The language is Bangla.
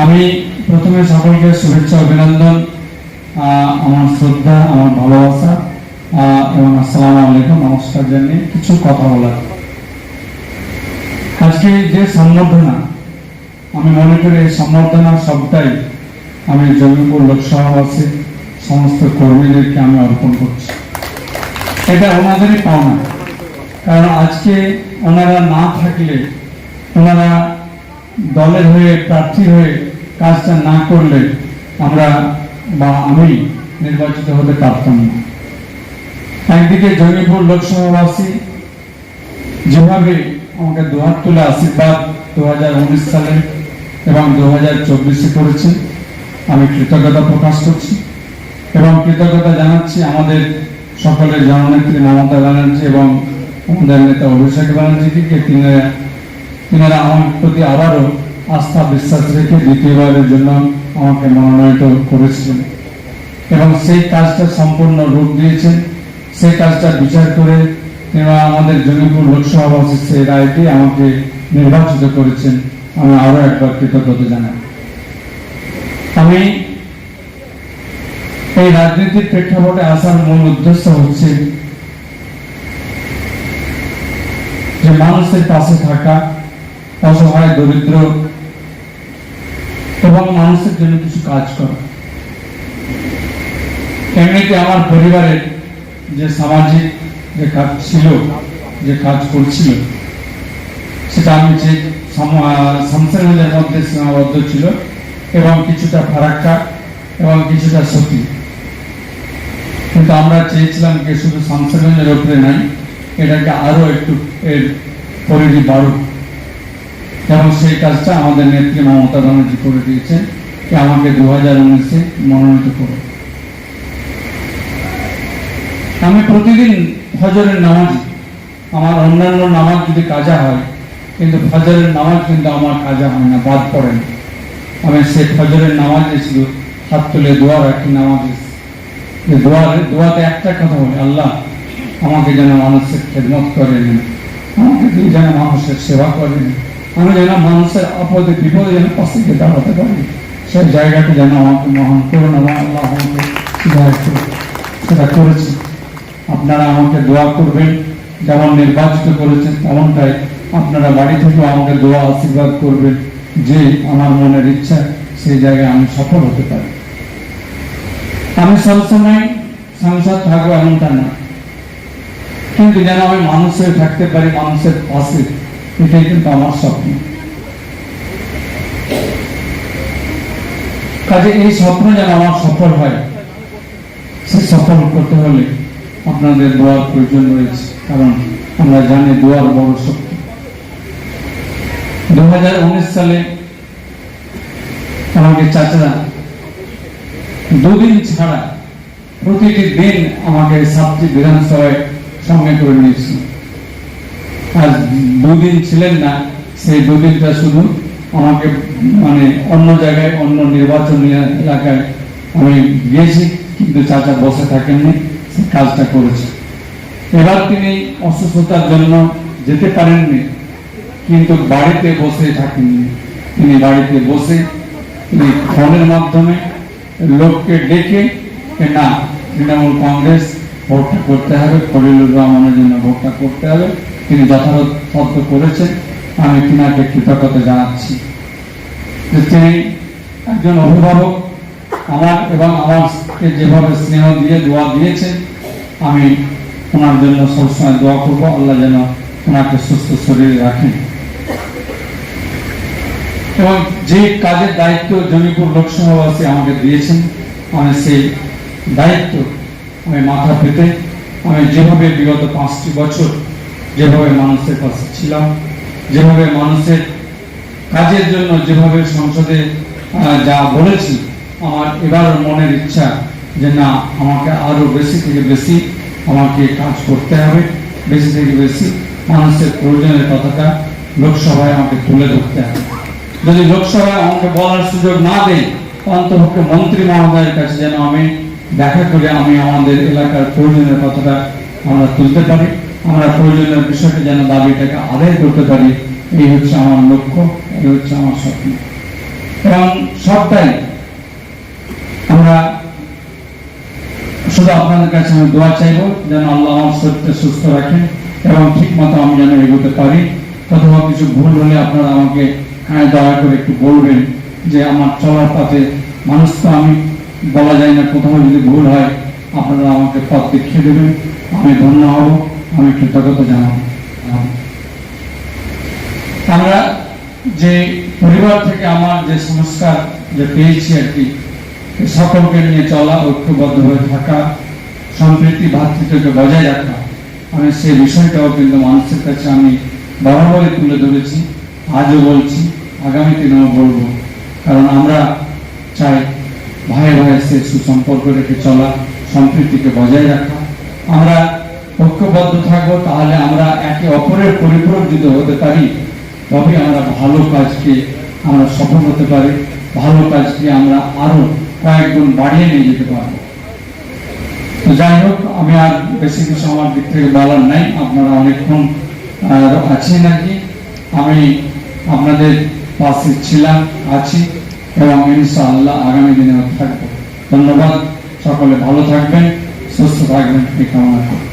আমি প্রথমে সকলকে শুভেচ্ছা, অভিনন্দন আমার শ্রদ্ধা, আমার ভালোবাসা এবং আসসালামু আলাইকুম, নমস্কার জানিয়ে কিছু কথা বলার। আজকে যে সম্বর্ধনা, আমি মনে করি এই সম্বর্ধনা সবটাই আমি জমিপুর লোকসভাবাসী সমস্ত কর্মীদেরকে আমি অর্পণ করছি। এটা ওনাদেরই পাওনা। কারণ আজকে ওনারা না থাকলে, ওনারা দলের হয়ে প্রার্থী হয়ে কাজটা না করলে আমরা বা আমি নির্বাচিত হতে পারতাম না। একদিকে জমিপুর লোকসভাবাসী যেভাবে আমাকে দুহাত তুলে আশীর্বাদ দু হাজার উনিশ সালে এবং দু হাজার চব্বিশে করেছেন আমি কৃতজ্ঞতা প্রকাশ করছি এবং কৃতজ্ঞতা জানাচ্ছি আমাদের সকলের জননেত্রী মমতা ব্যানার্জি এবং আমাদের নেতা অভিষেক ব্যানার্জিকে তিনারা তিনারা আমার প্রতি আবারও আস্থা বিশ্বাস রেখে দ্বিতীয়বারের জন্য আমাকে মনোনীত করেছিলেন। এবং সেই কাজটা সম্পূর্ণ রূপ দিয়েছেন। সেই কাজটা বিচার করে তিনারা আমাদের জমিপুর লোকসভাবাসী সেই রায়টি আমাকে নির্বাচিত করেছেন। আমি আরও একবার কৃতজ্ঞতা জানাই। আমি এই রাজনীতির প্রেক্ষাপটে আসার মূল উদ্দেশ্য হচ্ছে যে মানুষের পাশে থাকা অসহায়, দরিদ্র এবং মানুষের জন্য কিছু কাজ করা। এমনিতে আমার পরিবারের যে সামাজিক যে কাজ ছিল, যে কাজ করছিল, সেটা আমি যে সংসারের মধ্যে সীমাবদ্ধ ছিল এবং কিছুটা ফারাক্কা এবং কিছুটা সতী। কিন্তু আমরা চেয়েছিলাম যে শুধু সংসারের উপরে নাই, এটাকে আরও একটু এর পরিধি বাড়ুক। এবং সেই কাজটা আমাদের নেত্রী মমতা ব্যানার্জি করে দিয়েছেন, যে আমাকে দু হাজার উনিশে মনোনীত করো আমি প্রতিদিন ফজরের নামাজ, আমার অন্যান্য নামাজ যদি কাজা হয়, কিন্তু ফজরের নামাজ কিন্তু আমার কাজা হয় না, বাদ পড়ে না। আমি সে ফজরের নামাজ ছিল হাত তুলে দোয়া রাখি, নামাজ যে দোয়ারে দোয়াতে একটা কথা বলি, আল্লাহ আমাকে যেন মানুষের খেদমত করে নেন আমাকে যেন মানুষের সেবা করে আমি যেন মানুষের আপদে বিপদে যেন পাশে গিয়ে দাঁড়াতে পারি, সেই জায়গাটি যেন আমাকে মহান করুন। সেটা করেছি। আপনারা আমাকে দোয়া করবেন। যেমন নির্বাচিত করেছেন, তেমনটাই আপনারা বাড়ি থেকেও আমাকে দোয়া আশীর্বাদ করবেন যে আমার মনের ইচ্ছা সেই জায়গায় আমি সফল হতে পারি। আমি সবসময় সংসার থাকব এমনটা না। কিন্তু যেন আমি মানুষের থাকতে পারি, মানুষের পাশে এটাই কিন্তু আমার স্বপ্ন। কাজে এই স্বপ্ন যেন আমার সফল হয়, সে সফল করতে হলে আপনাদের দোয়ার প্রয়োজন রয়েছে, কারণ আমরা জানি দোয়ার বড় শক্তি। দু হাজার উনিশ সালে আমাকে চাচারা দুদিন ছাড়া প্রতিটি দিন আমাকে সাতটি বিধানসভায় সঙ্গে করে নিয়েছিল। আর দুদিন ছিলেন না, সেই দুদিনটা শুধু আমাকে মানে অন্য জায়গায়, অন্য নির্বাচনী এলাকায় আমি গিয়েছি, কিন্তু চাচা বসে থাকেননি কাজটা করেছে। এবার তিনি অসুস্থতার জন্য যেতে পারেননি, কিন্তু বাড়িতে বসে থাকেননি। তিনি বাড়িতে বসে তিনি ফোনের মাধ্যমে লোককে ডেকে না, তৃণমূল কংগ্রেস ভোটটা করতে হবে খলিলুর রহমানের জন্য ভোটটা করতে হবে। তিনি যথাযথ করেছেন, আমি তিনাকে কৃতজ্ঞতা জানাচ্ছি। তিনি একজন অভিভাবক, আমার এবং আমাকে যেভাবে স্নেহ দিয়ে দোয়া দিয়েছেন, আমি ওনার জন্য সবসময় দোয়া করব, আল্লাহ যেন ওনাকে সুস্থ শরীরে রাখেন। এবং যে কাজের দায়িত্ব জমিপুর লোকসভাবাসী আমাকে দিয়েছেন, আমি সেই দায়িত্ব আমি মাথা পেতে, আমি যেভাবে বিগত পাঁচটি বছর যেভাবে মানুষের পাশে ছিলাম, যেভাবে মানুষের কাজের জন্য যেভাবে সংসদে যা বলেছি, আমার এবার মনের ইচ্ছা যে না, আমাকে আরও বেশি থেকে বেশি আমাকে কাজ করতে হবে, বেশি থেকে বেশি মানুষের প্রয়োজনের কথাটা লোকসভায় আমাকে তুলে ধরতে হবে। যদি লোকসভায় আমাকে বলার সুযোগ না দেয়, অন্তপক্ষে মন্ত্রী মহোদয়ের কাছে যেন আমি দেখা করে আমি আমাদের এলাকার প্রয়োজনের কথাটা আমরা তুলতে পারি। আমরা প্রয়োজনীয় বিষয়টা যেন দাবিটাকে আদায় করতে পারি, এই হচ্ছে আমার লক্ষ্য, এই হচ্ছে আমার স্বপ্ন। এবং সবটাই আমরা শুধু আপনাদের কাছে আমি দোয়া চাইব যেন আল্লাহ আমার শরীরকে সুস্থ রাখেন এবং ঠিক মতো আমি যেন এগোতে পারি। অথবা কিছু ভুল হলে আপনারা আমাকে হ্যাঁ দয়া করে একটু বলবেন যে আমার চলার পথে মানুষ তো আমি বলা যায় না কোথাও যদি ভুল হয়, আপনারা আমাকে পথ দেখিয়ে দেবেন, আমি ধন্য হব। আমি কৃতজ্ঞতা জানাব। আমরা যে পরিবার থেকে আমার যে সংস্কার যে পেয়েছি আর কি সকলকে নিয়ে চলা, ঐক্যবদ্ধ হয়ে থাকা, সম্প্রীতি, ভাতৃত্বকে বজায় রাখা, আমি সেই বিষয়টাও কিন্তু মানুষের কাছে আমি বরাবরই তুলে ধরেছি, আজও বলছি, আগামী দিনেও বলব। কারণ আমরা চাই ভাই ভাই সে সুসম্পর্ক রেখে চলা, সম্প্রীতিকে বজায় রাখা। আমরা ঐক্যবদ্ধ থাকব, তাহলে আমরা একে অপরের পরিপূরক যদি হতে পারি তবে আমরা ভালো কাজকে আমরা সফল হতে পারি, ভালো কাজকে আমরা আরও কয়েক গুণ বাড়িয়ে নিয়ে যেতে পারব। তো যাই হোক, আমি আর বেশি কিছু আমার দিক থেকে বলার নাই, আপনারা অনেকক্ষণ আছেন নাকি? আমি আপনাদের পাশে ছিলাম, আছি, এবং ইনশাআল্লাহ আগামী দিনে থাকব। ধন্যবাদ, সকলে ভালো থাকবেন, সুস্থ থাকবেন, এই কামনা করি।